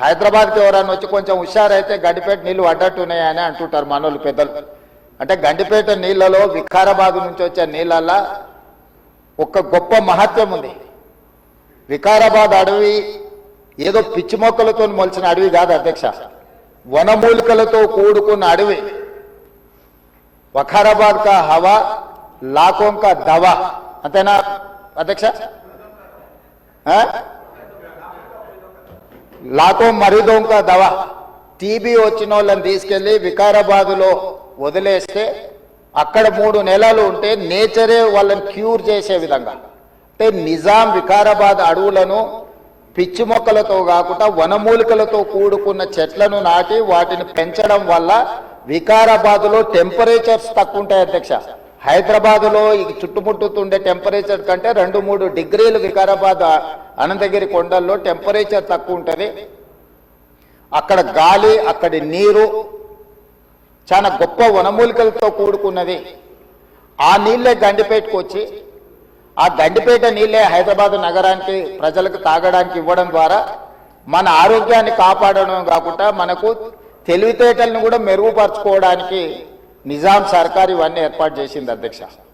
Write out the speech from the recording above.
హైదరాబాద్కి ఎవరైనా వచ్చి కొంచెం హుషారైతే గండిపేట నీళ్ళు పడ్డట్టున్నాయని అంటుంటారు మనోళ్ళు పెద్దలు. అంటే గండిపేట నీళ్ళలో వికారాబాద్ నుంచి వచ్చే నీళ్ళల్లో ఒక గొప్ప మహత్యం ఉంది. వికారాబాద్ అడవి ఏదో పిచ్చి మొక్కలతో మొలిచిన అడవి కాదు అధ్యక్ష. వనమూలికలతో కూడుకున్న అడవి. వఖారాబాద్ కా హవా లాకోం కా దవా. అంతేనా అధ్యక్ష? ఆ? మరిదొంక దవ దవా టీబీ వచ్చిన వాళ్ళని తీసుకెళ్ళి వికారాబాదులో వదిలేస్తే అక్కడ మూడు నెలలు ఉంటే నేచరే వాళ్ళని క్యూర్ చేసే విధంగా అంటే నిజాం వికారాబాద్ అడవులను పిచ్చి మొక్కలతో కాకుండా వనమూలికలతో కూడుకున్న చెట్లను నాటి వాటిని పెంచడం వల్ల వికారాబాద్లో టెంపరేచర్స్ తక్కువ ఉంటాయి అధ్యక్ష హైదరాబాద్లో ఈ చుట్టుముట్టుతుండే టెంపరేచర్ కంటే రెండు మూడు డిగ్రీలు వికారాబాద్ అనంతగిరి కొండల్లో టెంపరేచర్ తక్కువ ఉంటుంది. అక్కడ గాలి అక్కడి నీరు చాలా గొప్ప వనమూలికలతో కూడుకున్నది. ఆ నీళ్ళే గండిపేటకు వచ్చి ఆ గండిపేట నీళ్ళే హైదరాబాద్ నగరానికి ప్రజలకు తాగడానికి ఇవ్వడం ద్వారా మన ఆరోగ్యాన్ని కాపాడడం కాకుండా మనకు తెలివితేటలను కూడా మెరుగుపరచుకోవడానికి నిజాం సర్కార్ ఇవన్నీ ఏర్పాటు చేసింది అధ్యక్ష.